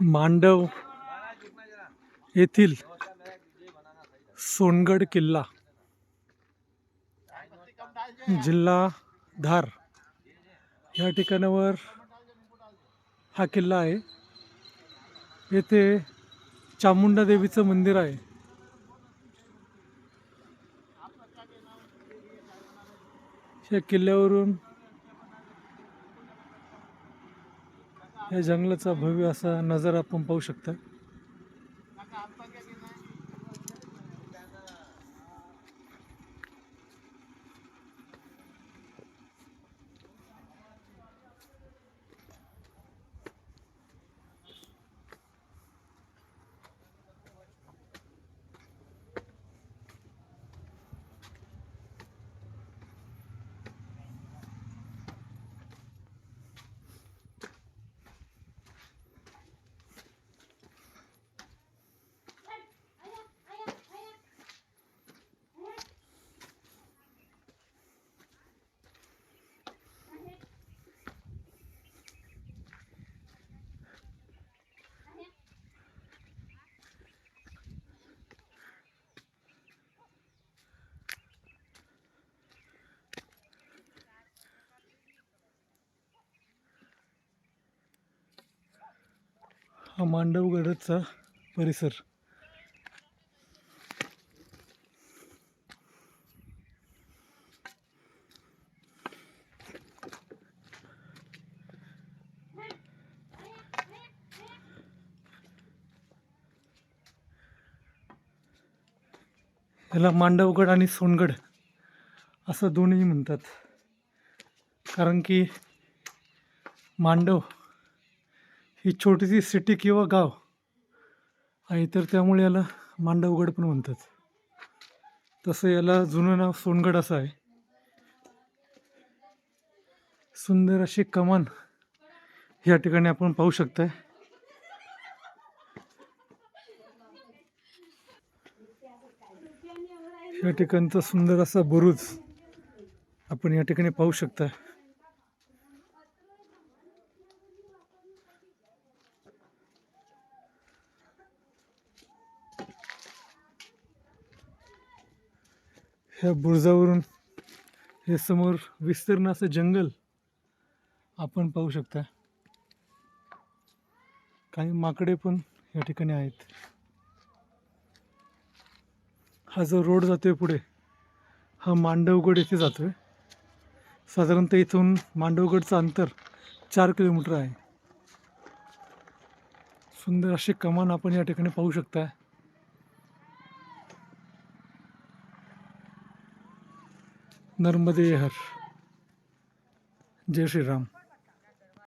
मांडव येथील सोनगड किल्ला जिल्हा धार या ठिकाणावर हा किल्ला आहे. येथे चामुंडा देवीचं मंदिर आहे. या किल्ल्यावरून या जंगलाचा भव्य असा नजारा आपण पाहू शकता. हा मांडवगडचा परिसर. याला मांडवगड आणि सोनगड असं दोन्ही म्हणतात. कारण की मांडव ही छोटीशी सिटी किंवा गाव. आहे तर त्यामुळे याला मांडवगड पण म्हणतात. तसं याला जुनं नाव सोनगड असं आहे. सुंदर अशी कमान या ठिकाणी आपण पाहू शकताय. या ठिकाणचा सुंदर असा बुरुज आपण या ठिकाणी पाहू शकता ह्या बुरजावरून हे समोर विस्तीर्ण असं जंगल आपण पाहू शकता. काही माकडे पण या ठिकाणी आहेत. हा जो रोड जातोय पुढे हा मांडवगड येथे जातोय. साधारणतः इथून मांडवगडचं अंतर चार किलोमीटर आहे. सुंदर अशी कमान आपण या ठिकाणी पाहू शकता. नर्मदे हर। जय श्रीराम।